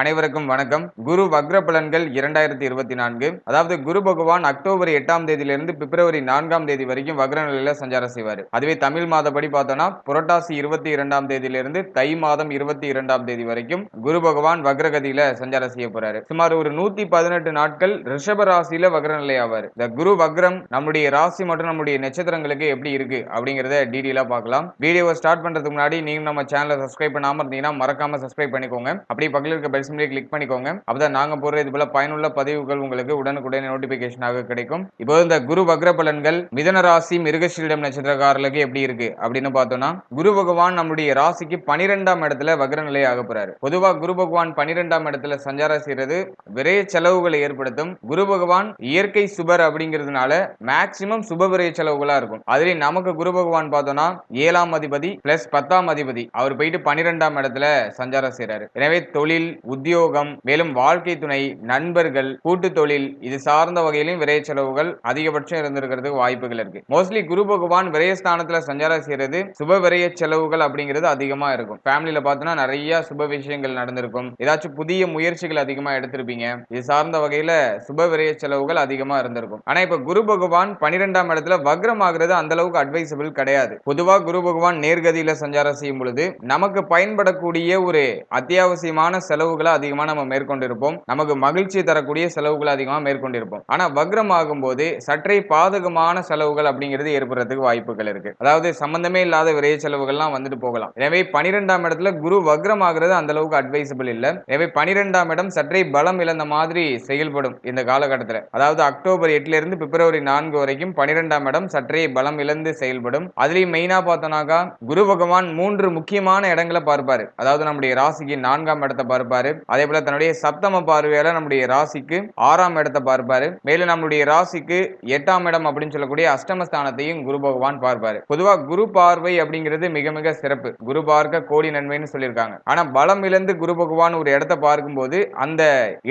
அனைவருக்கும் வணக்கம். குரு வக்ர பலன்கள் இரண்டாயிரத்தி இருபத்தி நான்கு. அதாவது குரு பகவான் அக்டோபர் எட்டாம் தேதியிலிருந்து பிப்ரவரி நான்காம் தேதி வரைக்கும் வக்ர நிலையில சஞ்சாரம் செய்வார். அதுவே தமிழ் மாதப்படி பார்த்தோம்னா புரட்டாசி இருபத்தி இரண்டாம் தேதியிலிருந்து தை மாதம் இருபத்தி இரண்டாம் தேதி வரைக்கும் குரு பகவான் வக்ரகதியில சஞ்சாரம் செய்ய போறாரு. சுமார் ஒரு நூத்தி பதினெட்டு நாட்கள் ரிஷப ராசியில வக்ர நிலை ஆவார் இந்த குரு வக்ரம் நம்முடைய ராசி மற்றும் நம்முடைய நட்சத்திரங்களுக்கு எப்படி இருக்கு அப்படிங்கறத டீடெயிலா பார்க்கலாம். வீடியோவை ஸ்டார்ட் பண்றதுக்கு முன்னாடி நீங்க நம்ம சேனலை சப்ஸ்கிரைப் பண்ணாம இருந்தீங்கன்னா மறக்காம சப்ஸ்கிரைப் பண்ணிக்கோங்க. அப்படி பக்கத்தில் இருக்க பெல் சிம்லி கிளிக் பண்ணிக்கோங்க. அப்பதான் நாங்க போடுற இது போல பயனுள்ள பதிவுகள் உங்களுக்கு உடனுக்குடன் நோட்டிபிகேஷனாக கிடைக்கும். இப்போ இந்த குரு வக்ர பலன்கள் மிதன ராசி மிருகஷீடம் நட்சத்திரக்காரர்களுக்கு எப்படி இருக்கு? அப்படின்னு பார்த்தோம்னா குரு பகவான் நம்முடைய ராசிக்கு பனிரெண்டாம் இடத்துல வக்ர நிலை ஆக போறாரு. பொதுவா குரு பகவான் பனிரெண்டாம் இடத்துல சஞ்சாரம் செய்யறது விரைய செலவுகளை ஏற்படுத்தும். குரு பகவான் இயற்கை சுபர் அப்படிங்கிறதுனால மேக்சிமம் சுப விரைய செலவுகளா இருக்கும். அதுல நமக்கு குரு பகவான் பார்த்தோம்னா ஏழாம் அதிபதி பிளஸ் பத்தாம் அதிபதி. அவர் போயிட்டு பனிரெண்டாம் இடத்துல சஞ்சாரம் செய்யறாரு எனவே தொழில் உத்தியோகம் மேலும் வாழ்க்கை துணை நண்பர்கள் கூட்டு தொழில் இது சார்ந்த வகையிலும் விரைய செலவுகள் அதிகபட்சம் இருந்திருக்கிறதுக்கு வாய்ப்புகள் இருக்கு. மோஸ்ட்லி குரு பகவான் விரயஸ்தானத்துல சஞ்சாரம் செய்யறது சுப விரய செலவுகள் அப்படிங்கிறது அதிகமா இருக்கும். ஃபேமிலியில பார்த்தோம்னா நிறைய சுப விஷயங்கள் நடந்திருக்கும். ஏதாச்சும் புதிய முயற்சிகள் அதிகமா எடுத்திருப்பீங்க. இது சார்ந்த வகையில சுப விரய செலவுகள் அதிகமா இருந்திருக்கும். ஆனா இப்ப குரு பகவான் பனிரெண்டாம் இடத்துல வக்ரம் ஆகுறது அந்த அளவுக்கு அட்வைசபிள் கிடையாது. பொதுவா குரு பகவான் நேர்கதியில சஞ்சாரம் செய்யும் பொழுது நமக்கு பயன்படக்கூடிய ஒரு அத்தியாவசியமான செலவுகள் அதிகமாக நம்ம மேற்கொண்டிருப்போம். நமக்கு மகிழ்ச்சி தரக்கூடிய செலவுகளை அதிகமாக மேற்கொண்டிருப்போம். ஆனால் வக்ரம் ஆகும்போது சற்றே பாதகமான செலவுகள் அப்படிங்கிறது ஏற்படுறதுக்கு வாய்ப்புகள் இருக்கு. அதாவது சம்பந்தமே இல்லாத விரைய செலவுகள்லாம் வந்துட்டு போகலாம். எனவே பனிரெண்டாம் இடத்துல குரு வக்ரம் ஆகுறது அந்த அளவுக்கு அட்வைசபிள் இல்லை. எனவே பனிரெண்டாம் இடம் சற்றே பலம் இழந்த மாதிரி செயல்படும் இந்த காலகட்டத்தில். அதாவது அக்டோபர் எட்டுல இருந்து பிப்ரவரி நான்கு வரைக்கும் பனிரெண்டாம் இடம் சற்றே பலம் இழந்து செயல்படும். அதுலயும் மெயினா பார்த்தோம்னாக்கா குரு பகவான் மூன்று முக்கியமான இடங்களை பார்ப்பாரு. அதாவது நம்முடைய ராசிக்கு நான்காம் இடத்தை பார்ப்பாரு. அதே போல தன்னுடைய சப்தம பார்வையால நம்முடைய ராசிக்கு ஆறாம் இடத்தை பார்ப்பாரு. மேலும் நம்மளுடைய ராசிக்கு எட்டாம் இடம் அப்படின்னு சொல்லக்கூடிய அஷ்டமஸ்தானத்தையும் குரு பகவான் பார்ப்பாரு. பொதுவா குரு பார்வை அப்படிங்கிறது மிக மிக சிறப்பு. குரு பார்க்க கோடி நன்மைன்னு சொல்லியிருக்காங்க. ஆனா பலம் இழந்து குரு பகவான் ஒரு இடத்தை பார்க்கும்போது அந்த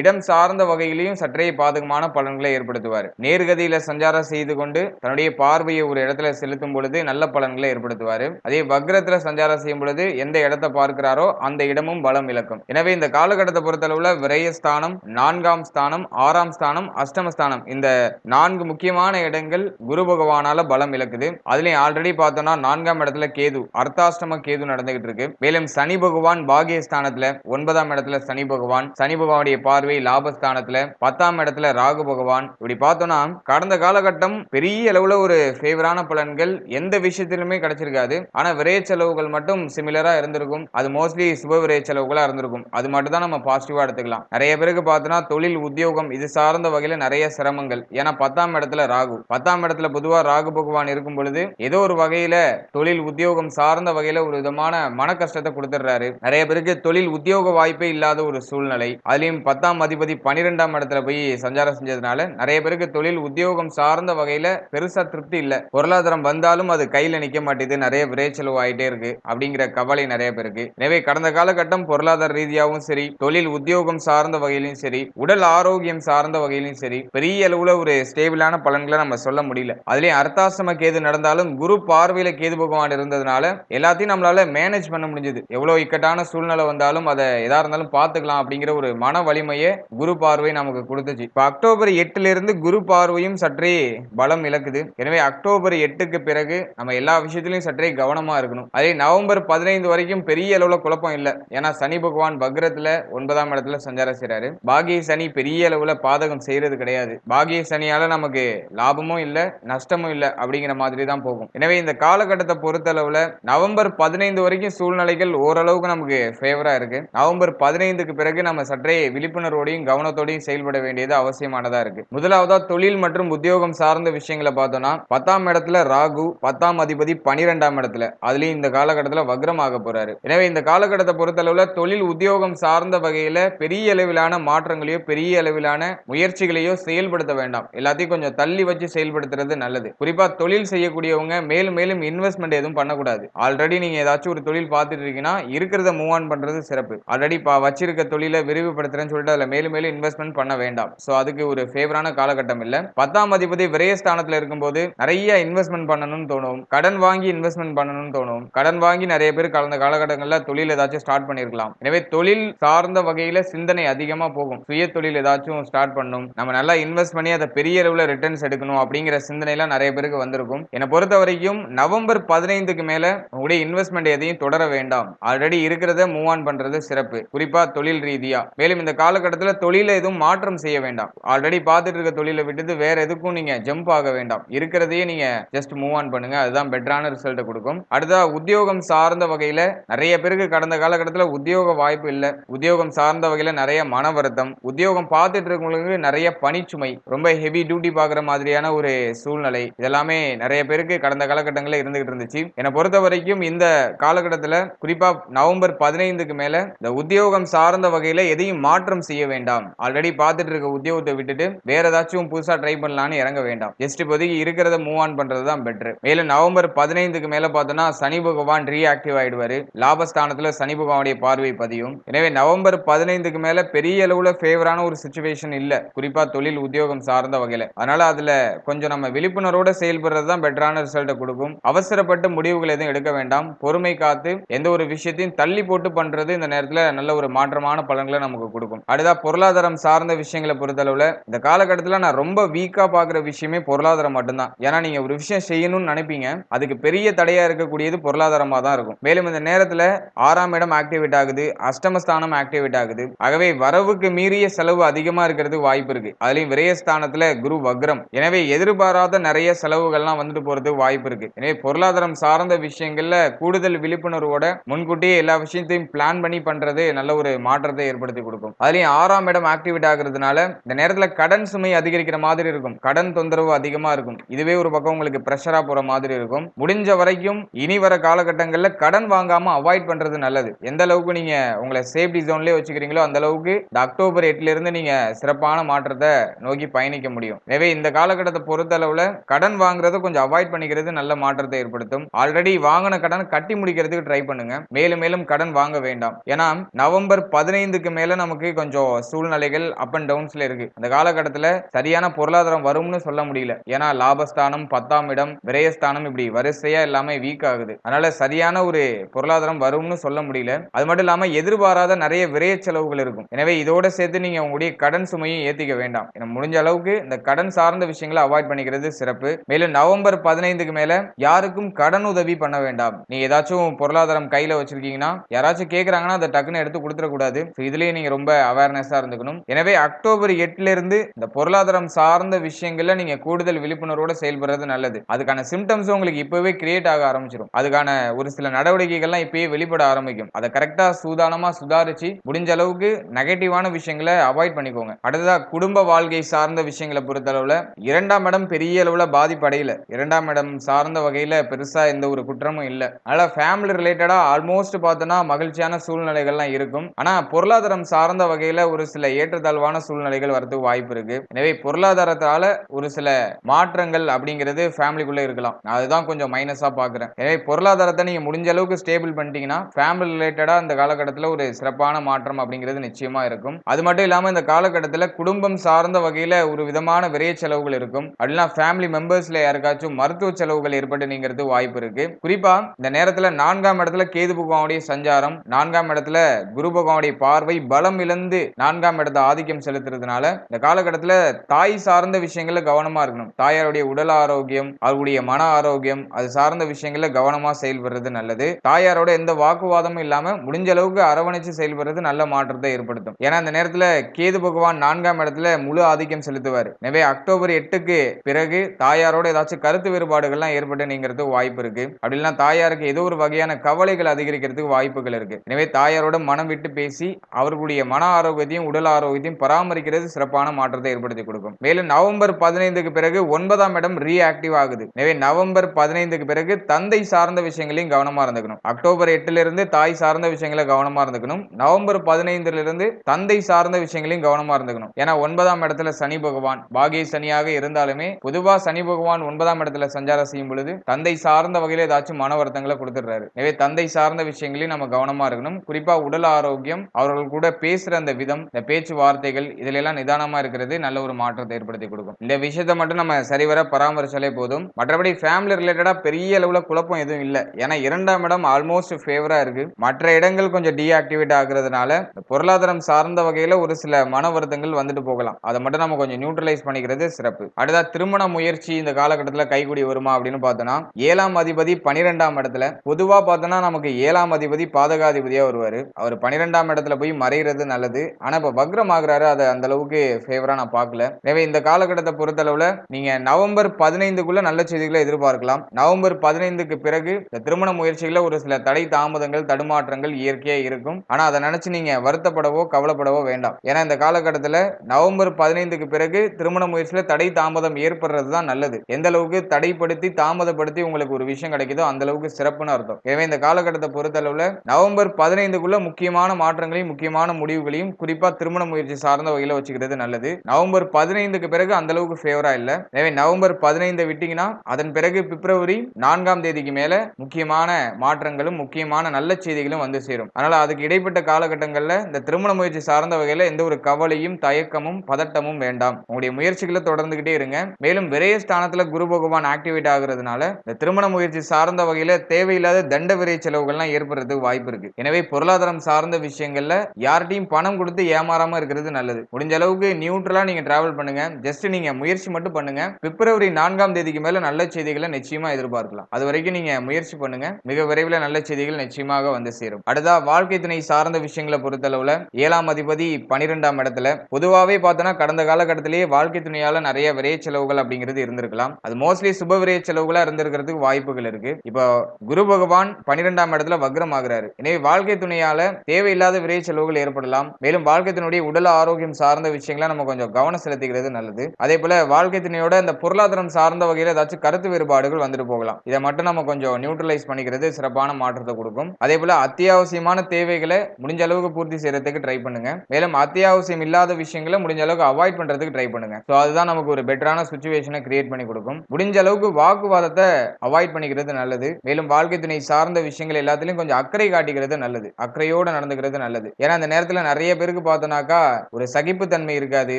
இடம் சார்ந்த வகையிலையும் சற்றே பாதகமான பலன்களை ஏற்படுத்துவார். நேர்கதியில சஞ்சாரம் செய்து கொண்டு தன்னுடைய பார்வையை ஒரு இடத்துல செலுத்தும் பொழுது நல்ல பலன்களை ஏற்படுத்துவார். அதே வக்ரத்துல சஞ்சாரம் செய்யும் பொழுது எந்த இடத்தை பார்க்கிறாரோ அந்த இடமும் பலம் இழக்கும். எனவே இந்த கால காலகட்டத்தை பொறுத்தளவுல விரயஸ்தானம் நான்காம் ஸ்தானம் ஆறாம் ஸ்தானம் அஷ்டமஸ்தானம் இந்த நான்கு முக்கியமான இடங்கள் குரு பகவானால பலம் இழக்குது. அதுலயும் ஆல்ரெடி பார்த்தோம்னா நான்காம் இடத்துல கேது அர்த்தாஷ்டம கேது நடந்துகிட்டு இருக்கு. மேலும் சனி பகவான் பாகியஸ்தானத்துல ஒன்பதாம் இடத்துல சனி பகவான் சனி பகவானுடைய பார்வை லாபஸ்தானத்துல பத்தாம் இடத்துல ராகு பகவான். இப்படி பார்த்தோம்னா கடந்த காலகட்டம் பெரிய அளவுல ஒரு ஃபேவரான பலன்கள் எந்த விஷயத்திலுமே கிடைச்சிருக்காது. ஆனா விரைய செலவுகள் மட்டும் சிமிலரா இருந்திருக்கும். அது மோஸ்ட்லி சுப விரைய செலவுகளா இருந்திருக்கும். அது மட்டும் தான் நம்ம பாசிட்டிவாக எடுத்துக்கலாம். நிறைய பேருக்கு பார்த்தோன்னா தொழில் உத்தியோகம் இது சார்ந்த வகையில் நிறைய சிரமங்கள். ஏன்னா பத்தாம் இடத்துல ராகு. பத்தாம் இடத்துல பொதுவாக ராகு பகவான் இருக்கும் பொழுது ஏதோ ஒரு வகையில் தொழில் உத்தியோகம் சார்ந்த வகையில் ஒரு விதமான மன கஷ்டத்தை கொடுத்துடுறாரு. நிறைய பேருக்கு தொழில் உத்தியோக வாய்ப்பே இல்லாத ஒரு சூழ்நிலை. அதுலேயும் பத்தாம் அதிபதி பனிரெண்டாம் இடத்துல போய் சஞ்சாரம் செஞ்சதுனால நிறைய பேருக்கு தொழில் உத்தியோகம் சார்ந்த வகையில் பெருசாக திருப்தி இல்லை. பொருளாதாரம் வந்தாலும் அது கையில் நிற்க மாட்டேது. நிறைய விரைச்செலவு ஆயிட்டே இருக்கு. அப்படிங்கிற கவலை நிறைய பேருக்கு. எனவே கடந்த காலகட்டம் பொருளாதார ரீதியாகவும் சரி தொழில் உத்தியோகம் சார்ந்த வகையிலும் சரி உடல் ஆரோக்கியம் சார்ந்த வகையிலும் சரி பெரிய அளவுல ஒரு ஸ்டேபிளான பலன்களை நம்ம சொல்ல முடியல. அதுலயும் அர்த்தாசிரம கேது நடந்தாலும் குரு பார்வையில கேது பகவான் இருந்ததுனால எல்லாத்தையும் நம்மளால மேனேஜ் பண்ண முடிஞ்சது. எவ்வளவு இக்கட்டான சூழ்நிலை வந்தாலும் அதை எதா இருந்தாலும் பார்த்துக்கலாம் அப்படிங்கிற ஒரு மன வலிமையை குரு பார்வை நமக்கு கொடுத்துச்சு. இப்ப அக்டோபர் எட்டுல இருந்து குரு பார்வையும் சற்றே பலம் இழக்குது. எனவே அக்டோபர் எட்டுக்கு பிறகு நம்ம எல்லா விஷயத்திலையும் சற்றே கவனமா இருக்கணும். அதே நவம்பர் பதினைந்து வரைக்கும் பெரிய அளவுல குழப்பம் இல்லை. ஏன்னா சனி பகவான் பக்ரத்துல ஒன்பதாம் இடத்துல சஞ்சாரம் செய்றாரு. பாகிய சனி பெரிய அளவுல பாதகம் செய்யறது கிடையாது. பாகிய சனியால நமக்கு லாபமும் இல்ல நஷ்டமும் இல்ல அப்படிங்கிற மாதிரி தான் போகும். எனவே இந்த காலகட்டத்தை பொறுத்தளவுல நவம்பர் பதினைந்து வரைக்கும் சூழ்நிலைகள் ஓரளவுக்கு நமக்கு ஃபேவரா இருக்கு. நவம்பர் பதினைந்துக்கு பிறகு நம்ம சற்றே விழிப்புணர்வோடையும் கவனத்தோடையும் செயல்பட வேண்டியது அவசியமானதா இருக்கு. முதலாவதா தொழில் மற்றும் உத்தியோகம் சார்ந்த விஷயங்களை பார்த்தோம்னா பத்தாம் இடத்துல ராகு பத்தாம் அதிபதி பனிரெண்டாம் இடத்துல. அதுலயும் இந்த காலகட்டத்துல வக்ரமாக போறாரு. எனவே இந்த காலகட்டத்தை பொறுத்தளவுல தொழில் உத்தியோகம் சார்ந்த வகையில் பெரிய அளவிலான மாற்றங்களையோ பெரிய அளவிலான முயற்சிகளையோ செயல்படுத்த வேண்டாம். எல்லாத்தையும் கொஞ்சம் தள்ளி வச்சு செயல்படுத்துறது நல்லது. குறிப்பாக தொழில் செய்யக்கூடியவங்க மேலும் மேலும் இன்வெஸ்ட்மெண்ட் எதுவும் பண்ணக்கூடாது. ஆல்ரெடி நீங்கள் ஏதாச்சும் ஒரு தொழில் பார்த்துட்டு இருக்கீங்கன்னா இருக்கிறத மூவ் ஆன் பண்ணுறது சிறப்பு. ஆல்ரெடி வச்சிருக்க தொழிலை விரிவுபடுத்துறேன்னு சொல்லிட்டு அதில் மேலும் மேலும் இன்வெஸ்ட்மெண்ட் பண்ண வேண்டாம். ஸோ அதுக்கு ஒரு ஃபேவரான காலகட்டம் இல்லை. பத்தாம் அதிபதி விரயஸ்தானத்துல இருக்கும்போது நிறைய இன்வெஸ்ட்மெண்ட் பண்ணணும்னு தோணும். கடன் வாங்கி இன்வெஸ்ட்மெண்ட் பண்ணணும்னு தோணும். கடன் வாங்கி நிறைய பேர் கடந்த காலகட்டங்களில் தொழில் ஏதாச்சும் ஸ்டார்ட் பண்ணிருக்கலாம். எனவே தொழில் சார்ந்த வகையில சிந்தனை அதிகமா போகும். சுய தொழில் ஏதாச்சும் ஸ்டார்ட் பண்ணும். நம்ம நல்லா இன்வெஸ்ட் பண்ணி அதை பெரிய அளவுல ரிட்டர்ன்ஸ் எடுக்கணும் அப்படிங்கிற சிந்தனை எல்லாம் நிறைய பேருக்கு வந்திருக்கும். என்னை பொறுத்த வரைக்கும் நவம்பர் பதினைந்துக்கு மேல உங்களுடைய இன்வெஸ்ட்மெண்ட் எதையும் தொடர வேண்டாம். ஆல்ரெடி இருக்கிறத மூவ் ஆன் பண்றது சிறப்பு. குறிப்பா தொழில் ரீதியா. மேலும் இந்த காலகட்டத்தில் தொழில எதுவும் மாற்றம் செய்ய வேண்டாம். ஆல்ரெடி பார்த்துட்டு இருக்க தொழிலை விட்டுட்டு வேற எதுக்கும் நீங்க ஜம்ப் ஆக வேண்டாம். இருக்கிறதையே நீங்க ஜஸ்ட் மூவ் ஆன் பண்ணுங்க. அதுதான் பெட்டரான ரிசல்ட்டை கொடுக்கும். அடுத்தா உத்தியோகம் சார்ந்த வகையில நிறைய பேருக்கு கடந்த காலகட்டத்தில் உத்தியோக வாய்ப்பு இல்லை. உத்தியோகம் சார்ந்த வகையில் நிறைய மன வருத்தம் உத்தியோகம் பார்த்துட்டு இருக்கவங்களுக்கு நிறைய பணிச்சுமை ரொம்ப ஹெவி டியூட்டி பார்க்குற மாதிரியான ஒரு சூழ்நிலை இதெல்லாமே நிறைய பேருக்கு கடந்த காலகட்டங்களில் இருந்துகிட்டு இருந்துச்சு. என்னை பொறுத்த வரைக்கும் இந்த காலகட்டத்தில் குறிப்பா நவம்பர் பதினைந்துக்கு மேல இந்த உத்தியோகம் சார்ந்த வகையில் எதையும் மாற்றம் செய்ய வேண்டாம். ஆல்ரெடி பார்த்துட்டு இருக்க உத்தியோகத்தை விட்டுட்டு வேற ஏதாச்சும் புதுசா ட்ரை பண்ணலாம்னு இறங்க வேண்டாம். ஜஸ்ட் இப்போதைக்கு இருக்கிறத மூவ் ஆன் பண்றது தான் பெட்ரு மேலும் நவம்பர் பதினைந்துக்கு மேலே பார்த்தோம்னா சனி பகவான் ரீஆக்டிவ் ஆயிடுவாரு. லாபஸ்தானத்துல சனி பகவானுடைய பார்வை பதியும். எனவே நவம்பர் பதினைந்துக்கு மேல பெரிய அளவுல ஃபேவரான ஒரு சுச்சுவேஷன் இல்ல. குறிப்பா தொழில் உத்தியோகம் சார்ந்த வகையில. அதனால அதுல கொஞ்சம் நம்ம விழிப்புணர்வோட செயல்படுறது தான் பெட்டரான ரிசல்ட்டை கொடுக்கும். அவசரப்பட்டு முடிவுகள் எதுவும் எடுக்க வேண்டாம். பொறுமை காத்து எந்த ஒரு விஷயத்தையும் தள்ளி போட்டு பண்றது இந்த நேரத்துல நல்ல ஒரு மாற்றமான பலன்களை நமக்கு கொடுக்கும். அடுத்தா பொருளாதாரம் சார்ந்த விஷயங்களை பொறுத்தளவுல இந்த காலகட்டத்தில் நான் ரொம்ப வீக்கா பாக்குற விஷயமே பொருளாதாரம் மட்டும்தான். ஏன்னா நீங்க ஒரு விஷயம் செய்யணும்னு நினைப்பீங்க. அதுக்கு பெரிய தடையா இருக்கக்கூடியது பொருளாதாரமா தான் இருக்கும். மேலும் இந்த நேரத்துல ஆறாம் இடம் ஆக்டிவேட் ஆகுது. அஷ்டமஸ்தானம் ஆக்டிவேட் ஆகுது. ஆகவே வரவுக்கு மீறிய செலவு அதிகமா இருக்கிறது வாய்ப்பு இருக்கு. அதுலயும் விரயஸ்தானத்துல குரு வக்ரம். எனவே எதிர்பாராத நிறைய செலவுகள்லாம் வந்துட்டு போறது வாய்ப்பு இருக்கு. எனவே பொருளாதாரம் சார்ந்த விஷயங்கள்ல கூடுதல் விழிப்புணர்வோட முன்கூட்டியே எல்லா விஷயத்தையும் பிளான் பண்ணி பண்றது நல்ல ஒரு மாற்றத்தை ஏற்படுத்தி கொடுக்கும். அதுலயும் ஆறாம் இடம் ஆக்டிவேட் ஆகுறதுனால இந்த நேரத்துல கடன் சுமை அதிகரிக்கிற மாதிரி இருக்கும். கடன் தொந்தரவு அதிகமா இருக்கும். இதுவே ஒரு பக்கம் உங்களுக்கு பிரஷரா போற மாதிரி இருக்கும். முடிஞ்ச வரைக்கும் இனி வர காலகட்டங்கள்ல கடன் வாங்காம அவாய்ட் பண்றது நல்லது. எந்த அளவுக்கு நீங்க உங்களை சேஃப்டி ஜோன்லயே வச்சுக்கிறீங்களோ அந்த அளவுக்கு இந்த அக்டோபர் எட்டுல இருந்து நீங்க சிறப்பான மாற்றத்தை நோக்கி பயணிக்க முடியும். எனவே இந்த காலகட்டத்தை பொறுத்த அளவுல கடன் வாங்குறத கொஞ்சம் அவாய்ட் பண்ணிக்கிறது நல்ல மாற்றத்தை ஏற்படுத்தும். ஆல்ரெடி வாங்கின கடன் கட்டி முடிக்கிறதுக்கு ட்ரை பண்ணுங்க. மேலும் மேலும் கடன் வாங்க வேண்டாம். ஏன்னா நவம்பர் பதினைந்துக்கு மேல நமக்கு கொஞ்சம் சூழ்நிலைகள் அப் அண்ட் டவுன்ஸ்ல இருக்கு. அந்த காலகட்டத்துல சரியான பொருளாதாரம் வரும்னு சொல்ல முடியல. ஏன்னா லாபஸ்தானம் பத்தாம் இடம் விரயஸ்தானம் இப்படி வரிசையா எல்லாமே வீக் ஆகுது. அதனால சரியான ஒரு பொருளாதாரம் வரும்னு சொல்ல முடியல. அது மட்டும் இல்லாம எதிர்பாராத நிறைய விரய செலவுகள் இருக்கும். எனவே இதோட சேர்த்து நீங்க உங்களுடைய கடன் சுமையும் ஏத்திக்க வேண்டாம். முடிஞ்ச அளவுக்கு இந்த கடன் சார்ந்த விஷயங்களை அவாய்ட் பண்ணிக்கிறது சிறப்பு. மேலும் நவம்பர் பதினைந்துக்கு மேல யாருக்கும் கடன் உதவி பண்ண வேண்டாம். நீ ஏதாச்சும் பொருளாதாரம் கையில வச்சிருக்கீங்கன்னா யாராச்சும் கேக்குறாங்கன்னா அதை டக்குன்னு எடுத்து கொடுத்துடக்கூடாது. இதுலயே நீங்க ரொம்ப அவேர்னஸா இருந்துக்கணும். எனவே அக்டோபர் எட்டுல இருந்து இந்த பொருளாதாரம் சார்ந்த விஷயங்கள்ல நீங்க கூடுதல் விழிப்புணர்வோட செயல்படுறது நல்லது. அதுக்கான சிம்டம்ஸ் உங்களுக்கு இப்பவே கிரியேட் ஆக ஆரம்பிச்சிடும் அதுக்கான ஒரு சில நடவடிக்கைகள்லாம் இப்பயே வெளிப்பட ஆரம்பிக்கும். அதை கரெக்டா சூதானமா சுதாரிச்சு முடிஞ்ச அளவுக்கு நெகட்டிவான விஷயங்களை அவாய்ட் பண்ணிக்கோங்க. அடுத்ததா குடும்ப வாழ்க்கை சார்ந்த விஷயங்களை பொறுத்தளவுல இரண்டாம் இடம் பெரிய அளவுல பாதிப்படையல. இரண்டாம் இடம் சார்ந்த வகையில பெருசா எந்த ஒரு குற்றமும் இல்ல. அதனால ஃபேமிலி ரிலேட்டடா ஆல்மோஸ்ட் பார்த்தோன்னா மகிழ்ச்சியான சூழ்நிலைகள்லாம் இருக்கும். ஆனா பொருளாதாரம் சார்ந்த வகையில ஒரு சில ஏற்றத்தாழ்வான சூழ்நிலைகள் வரதுக்கு வாய்ப்பு இருக்கு. எனவே பொருளாதாரத்தால ஒரு சில மாற்றங்கள் அப்படிங்கிறது ஃபேமிலிக்குள்ள இருக்கலாம். நான் அதுதான் கொஞ்சம் மைனஸா பாக்குறேன் எனவே பொருளாதாரத்தை நீங்க முடிஞ்ச அளவுக்கு ஸ்டேபிள் பண்ணிட்டீங்கன்னா ஃபேமிலி ரிலேட்டடா அந்த காலகட்டத்தில் ஒரு சிறப்பான மாற்றம் அப்படிங்கிறது நிச்சயமா இருக்கும். அது மட்டும் இல்லாம இந்த காலகட்டத்தில் குடும்பம் சார்ந்த வகையில ஒரு விதமான விரைய செலவுகள் இருக்கும். அப்படின்னா ஃபேமிலி மெம்பர்ஸ்ல யாருக்காச்சும் மருத்துவ செலவுகள் ஏற்பட்டு நீங்கிறது வாய்ப்பு இருக்கு. குறிப்பா இந்த நேரத்தில் நான்காம் இடத்துல கேது பகவானுடைய சஞ்சாரம் நான்காம் இடத்துல குரு பகவானுடைய பார்வை பலம் இழந்து நான்காம் இடத்தை ஆதிக்கம் செலுத்துறதுனால இந்த காலகட்டத்தில் தாய் சார்ந்த விஷயங்கள்ல கவனமா இருக்கணும். தாயாருடைய உடல் ஆரோக்கியம் அவருடைய மன ஆரோக்கியம் அது சார்ந்த விஷயங்கள்ல கவனமா செயல்படுறது நல்லது. தாயாரோட எந்த வாக்குவாதமும் இல்லாம முடிஞ்ச அளவுக்கு அரவணைச்சு செயல்படுறது நல்ல மாற்றத்தை ஏற்படுத்தும். ஏன்னா அந்த நேரத்துல கேது பகவான் நான்காம் இடத்துல முழு ஆதிக்கம் செலுத்துவார். எனவே அக்டோபர் எட்டுக்கு பிறகு தாயாரோட ஏதாச்சும் கருத்து வேறுபாடுகள்லாம் ஏற்பட்டு நீங்கிறதுக்கு வாய்ப்பு இருக்கு. அப்படி தாயாருக்கு ஏதோ ஒரு வகையான கவலைகள் அதிகரிக்கிறதுக்கு வாய்ப்புகள் இருக்கு. எனவே தாயாரோட மனம் விட்டு பேசி அவர்களுடைய மன ஆரோக்கியத்தையும் உடல் ஆரோக்கியத்தையும் பராமரிக்கிறது சிறப்பான மாற்றத்தை ஏற்படுத்தி கொடுக்கும். மேலும் நவம்பர் பதினைந்துக்கு பிறகு ஒன்பதாம் இடம் ரீஆக்டிவ் ஆகுது. எனவே நவம்பர் பதினைந்துக்கு பிறகு தந்தை சார்ந்த விஷயங்களையும் கவனமா இருந்துக்கணும். அக்டோபர் எட்டுல இருந்து தாய் சார்ந்த விஷயங்களை கவனமா இருந்துக்கணும். நவம்பர் பதினைந்துல இருந்து தந்தை சார்ந்த விஷயங்களையும் கவனமா இருந்துக்கணும். ஏன்னா ஒன்பதாம் இடத்துல சனி பகவான் பாகிய சனியாக இருந்தாலுமே பொதுவா சனி பகவான் ஒன்பதாம் இடத்துல சஞ்சாரம் செய்யும் பொழுது தந்தை சார்ந்த வகையில் ஏதாச்சும் மன வருத்தங்களை கொடுத்துடுறாரு. எனவே தந்தை சார்ந்த விஷயங்களையும் நம்ம கவனமா இருக்கணும். குறிப்பா உடல் ஆரோக்கியம் அவர்கள் கூட பேசுற அந்த விதம் இந்த பேச்சு வார்த்தைகள் இதுல எல்லாம் நிதானமா இருக்கிறது நல்ல ஒரு மாற்றத்தை ஏற்படுத்தி கொடுக்கும். இந்த விஷயத்தை மட்டும் நம்ம சரிவர பராமரிச்சாலே போதும். மற்றபடி ஃபேமிலி ரிலேட்டடா பெரிய அளவுல குழப்பம் எதுவும் இல்லை. ஏன்னா இரண்டாம் இடம் ஆல்மோஸ்ட் ஃபேவரா இருக்கு. மற்ற இடங்கள் கொஞ்சம் டீஆக்டிவேட் ஆகுறது இருக்கிறதுனால பொருளாதாரம் சார்ந்த வகையில ஒரு சில மன வருத்தங்கள் வந்துட்டு போகலாம். அதை மட்டும் நம்ம கொஞ்சம் நியூட்ரலைஸ் பண்ணிக்கிறது சிறப்பு. அடுத்தா திருமண முயற்சி இந்த காலகட்டத்தில் கைகூடி வருமா அப்படின்னு பார்த்தோம்னா ஏழாம் அதிபதி பனிரெண்டாம் இடத்துல பொதுவாக பார்த்தோம்னா நமக்கு ஏழாம் அதிபதி பாதகாதிபதியாக வருவார். அவர் பனிரெண்டாம் இடத்துல போய் மறைகிறது நல்லது. ஆனால் இப்போ வக்ரம் ஆகுறாரு அதை அந்த அளவுக்கு ஃபேவரா நான் பார்க்கல. எனவே இந்த காலகட்டத்தை பொறுத்தளவில் நீங்கள் நவம்பர் பதினைந்துக்குள்ள நல்ல செய்திகளை எதிர்பார்க்கலாம். நவம்பர் பதினைந்துக்கு பிறகு இந்த திருமண முயற்சிகளில் ஒரு சில தடை தாமதங்கள் தடுமாற்றங்கள் இயற்கையாக இருக்கும். ஆனால் அதை நினைச்சு நீங்க வருத்தப்படவோ கவலைப்படவோ வேண்டாம். ஏன்னா இந்த காலகட்டத்தில் நவம்பர் பதினைந்துக்கு பிறகு திருமண முயற்சியில் தடை தாமதம் ஏற்படுறது தான் நல்லது. எந்த அளவுக்கு தடைப்படுத்தி தாமதப்படுத்தி உங்களுக்கு ஒரு விஷயம் கிடைக்குதோ அந்த அளவுக்கு சிறப்புன்னு அர்த்தம். எனவே இந்த காலகட்டத்தை பொறுத்தளவில் நவம்பர் பதினைந்துக்குள்ள முக்கியமான மாற்றங்களையும் முக்கியமான முடிவுகளையும் குறிப்பா திருமண முயற்சி சார்ந்த வகையில் வச்சுக்கிறது நல்லது. நவம்பர் பதினைந்துக்கு பிறகு அந்த அளவுக்கு ஃபேவரா இல்லை. எனவே நவம்பர் பதினைந்தை விட்டீங்கன்னா அதன் பிறகு பிப்ரவரி நான்காம் தேதிக்கு மேல முக்கியமான மாற்றங்களும் முக்கியமான நல்ல செய்திகளும் வந்து சேரும். அதனால அதுக்கு இடைப்பட்ட காலகட்டங்களில் இந்த திருமண முயற்சி சார்ந்த வகையில் எந்த ஒரு கவலையும் தயக்கமும் பதட்டமும் வேண்டாம். உங்களுடைய முயற்சிகளை தொடர்ந்துகிட்டே இருங்க. மேலும் விரைய ஸ்தானத்தில் குரு பகவான் ஆக்டிவேட் ஆகுறதுனால இந்த திருமண முயற்சி சார்ந்த வகையில் தேவையில்லாத தண்ட விரை செலவுகள்லாம் ஏற்படுறதுக்கு வாய்ப்பு இருக்கு. எனவே பொருளாதாரம் சார்ந்த விஷயங்கள்ல யார்கிட்டையும் பணம் கொடுத்து ஏமாறாம இருக்கிறது நல்லது. முடிஞ்ச அளவுக்கு நியூட்ரலா நீங்க டிராவல் பண்ணுங்க. ஜஸ்ட் நீங்க முயற்சி மட்டும் பண்ணுங்க. பிப்ரவரி நான்காம் தேதிக்கு மேல நல்ல செய்திகளை நிச்சயமா எதிர்பார்க்கலாம். அது வரைக்கும் நீங்க முயற்சி பண்ணுங்க. மிக விரைவில் நல்ல செய்திகள் நிச்சயமாக வந்து சேரும். அடுத்தா வாழ்க்கை துணை சார்ந்த விஷயங்களை பொறுத்தளவுல ஏழாம் அதிபதி பனிரெண்டாம் இடத்துல. பொதுவாகவே பார்த்தோன்னா கடந்த காலகட்டத்திலேயே வாழ்க்கை துணையால நிறைய விரைய செலவுகள் அப்படிங்கிறது இருந்திருக்கலாம். அது மோஸ்ட்லி சுப விரைய செலவுகளா இருந்திருக்கிறதுக்கு வாய்ப்புகள் இருக்கு. இப்போ குரு பகவான் பனிரெண்டாம் இடத்துல வக்ரம் ஆகிறாரு. எனவே வாழ்க்கை துணையால தேவையில்லாத விரைய செலவுகள் ஏற்படலாம். மேலும் வாழ்க்கை துணையுடைய உடல் ஆரோக்கியம் சார்ந்த விஷயங்களை நம்ம கொஞ்சம் கவனம் செலுத்திக்கிறது நல்லது. அதே போல வாழ்க்கை துணையோட இந்த பொருளாதாரம் சார்ந்த வகையில் ஏதாச்சும் கருத்து வேறுபாடுகள் வந்துட்டு போகலாம். இதை மட்டும் நம்ம கொஞ்சம் நியூட்ரலைஸ் பண்ணிக்கிறது சிறப்பான மாற்றத்தை கொடுக்கும். அதே போல அத்தியாவசியமான தேவைகளை முடிஞ்ச அளவுக்கு பூர்த்தி செய்யறதுக்கு ட்ரை பண்ணுங்க. மேலும் அத்தியாவசியம் இல்லாத விஷயங்களை முடிஞ்ச அளவுக்கு அவாய்ட் பண்றதுக்கு ட்ரை பண்ணுங்க. ஸோ அதுதான் நமக்கு ஒரு பெட்டரான சுச்சுவேஷனை கிரியேட் பண்ணி கொடுக்கும். முடிஞ்ச அளவுக்கு வாக்குவாதத்தை அவாய்ட் பண்ணிக்கிறது நல்லது. மேலும் வாழ்க்கை துணை சார்ந்த விஷயங்கள் எல்லாத்துலயும் கொஞ்சம் அக்கறை காட்டிக்கிறது நல்லது. அக்கறையோட நடந்துக்கிறது நல்லது. ஏன்னா அந்த நேரத்துல நிறைய பேருக்கு பார்த்தோம்னாக்கா ஒரு சகிப்புத்தன்மை இருக்காது.